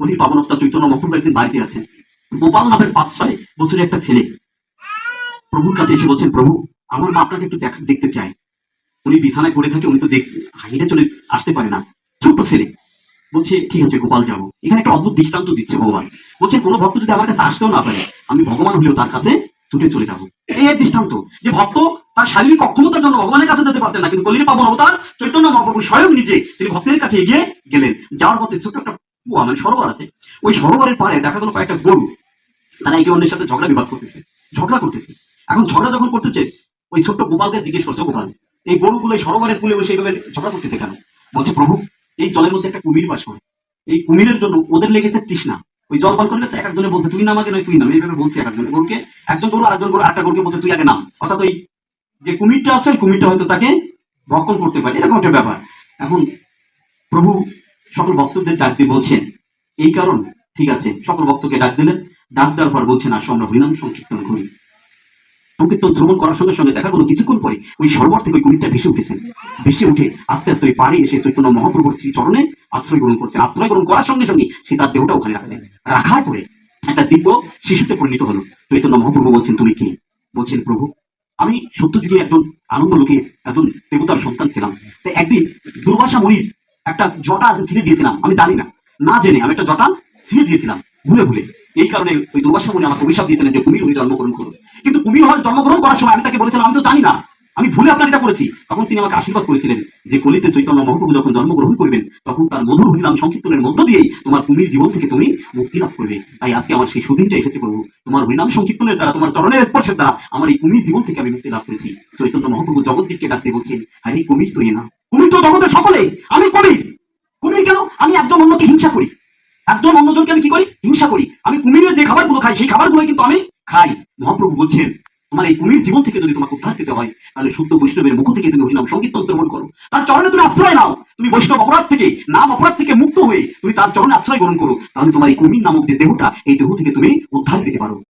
উনি পাবনত্তা চৈতন্য একদিন বাড়িতে আছেন। গোপাল নামের পাঁচ ছয় বছরের একটা ছেলে। প্রভুর কাছে এসে বলছেন, প্রভু, আমার মা আপনাকে একটু দেখ- দেখতে চায়। উনি বিছানায় পড়ে থাকে, উনি তো দেখতে চলে আসতে পারে না। ছেলে। বলছে, ঠিক আছে, গোপাল যাব। এখানে একটা অদ্ভুত দৃষ্টান্ত দিচ্ছে ভগবান। বলছে, কোনো ভক্ত যদি আমার কাছে আসতেও না পারে, আমি ভগবান হলেও তার কাছে ছুটে চলে যাব। এই দৃষ্টান্ত যে ভক্ত তার শারীরিক অক্ষমতার জন্য ভগবানের কাছে যেতে পারতেন না, কিন্তু কলির পাবন অবতার চৈতন্য মহাপ্রভু স্বয়ং নিজে তিনি ভক্তের কাছে এগিয়ে গেলেন। যাওয়ার পথে ছোট্ট একটা কুয়া মানে সরোবর আছে। ওই সরোবরের পারে দেখা গেল কয়েকটা গরু। তারা একে অন্যের সাথে ঝগড়া বিবাদ করতেছে, ঝগড়া করতেছে। এখন ঝগড়া যখন করতেছে, ওই ছোট্ট গোপালকে জিজ্ঞেস করছে গোপাল, এই গরুগুলো সরোবরের কুলে বসে এইভাবে ঝগড়া করতেছে কেন? বলছে, প্রভু, এই জলের মধ্যে একটা কুমির বাস করে। এই কুমিরের জন্য ওদের লেগেছে তৃষ্ণা। ওই জল পান করলে তো এক একজনে বলছে তুই না আমাকে নয় তুই নাম এইভাবে বলছে এক একজনে গরুকে একজন গরু, আরেকজন গরু, আরেকটা গরুকে বলছে, তুই আগে নাম। অর্থাৎ ওই যে কুমিরটা আছে, ওই কুমিরটা হয়তো তাকে ভক্ষণ করতে পারে। এরকম একটা ব্যাপার। এখন প্রভু সকল ভক্তদের ডাক দিয়ে বলছেন, এই কারণ, ঠিক আছে, সকল ভক্তকে ডাক দিলেন, ডাক দেওয়ার পর বলছেন, আসো আমরা হরিনাম সংকীর্তন করি। সংকীর্তন, শ্রবণ করার সঙ্গে সঙ্গে দেখা গেলো, কিছুক্ষণ পরে ওই সরোবর থেকে ওই কুমিরটা ভেসে উঠেছেন ভেসে উঠে আস্তে আস্তে ওই পাড়ে এসে চৈতন্য মহাপ্রভুর শ্রী চরণে আশ্রয় গ্রহণ করছেন। আশ্রয় গ্রহণ করার সঙ্গে সঙ্গে সে তার দেহটা ওখানে রাখলেন। রাখার পরে একটা দিব্য শিশুতে পরিণত হলো। চৈতন্য মহাপ্রভু বলছেন, তুমি কে? বলছেন, প্রভু, আমি সত্য যুগে একজন আনন্দ লোকে একজন দেবতার সন্তান ছিলাম। তো একদিন দুর্বাসা মনির একটা জটা ছিঁড়ে দিয়েছিলাম। আমি জানি না। না জেনে আমি একটা জটা ছিঁড়ে দিয়েছিলাম, ভুলে ভুলে। এই কারণে ওই দুর্বাসা মনি আমাকে অভিশাপ দিয়েছিলেন যে কুমির হয়ে জন্মগ্রহণ করো কিন্তু কুমির হওয়ার জন্মগ্রহণ করার সময় আমি তাকে বলেছিলাম, আমি তো জানি না। আমি ভুলে আপনার এটা করেছি। তখন তিনি আমাকে আশীর্বাদ করেছিলেন যে কলিতে চৈতন্য মহাপ্রভু যখন জন্মগ্রহণ করবেন, তখন তার মধুর হরিনাম সংকীর্তনের মধ্য দিয়েই তোমার কুমির জীবন থেকে তুমি মুক্তি লাভ করবে। তাই আজকে আমার সেই সুদিনটা এসেছে প্রভু। তোমার হরিনাম সংকীর্তনের দ্বারা, তোমার চরণের স্পর্শের দ্বারা আমার এই কুমির জীবন থেকে আমি মুক্তি লাভ করেছি। চৈতন্য মহাপ্রভু জগৎদীপকে ডাকতে বলছেন আরে কুমির তো এ না কুমির তো জগতের সকলেই আমি কুমির কুমির কেন? আমি একজন অন্যকে হিংসা করি। একজন অন্যজনকে আমি কি করি? হিংসা করি। আমি কুমিরের যে খাবারগুলো খাই, সেই খাবারগুলো কিন্তু আমি খাই। মহাপ্রভু বলছেন, তোমার এই কুমির জীবন থেকে যদি তোমাকে উদ্ধার পেতে হয়, তাহলে শুদ্ধ বৈষ্ণবের মুখ থেকে তুমি হরিনাম সংকীর্তন শ্রবণ করো। তার চরণে তুমি আশ্রয় নাও। তুমি বৈষ্ণব অপরাধ থেকে, নাম অপরাধ থেকে মুক্ত হয়ে তুমি তার চরণে আশ্রয় গ্রহণ করো। তাহলে তোমার এই কুমির নামক যে দেহটা, এই দেহ থেকে তুমি উদ্ধার পেতে পারো।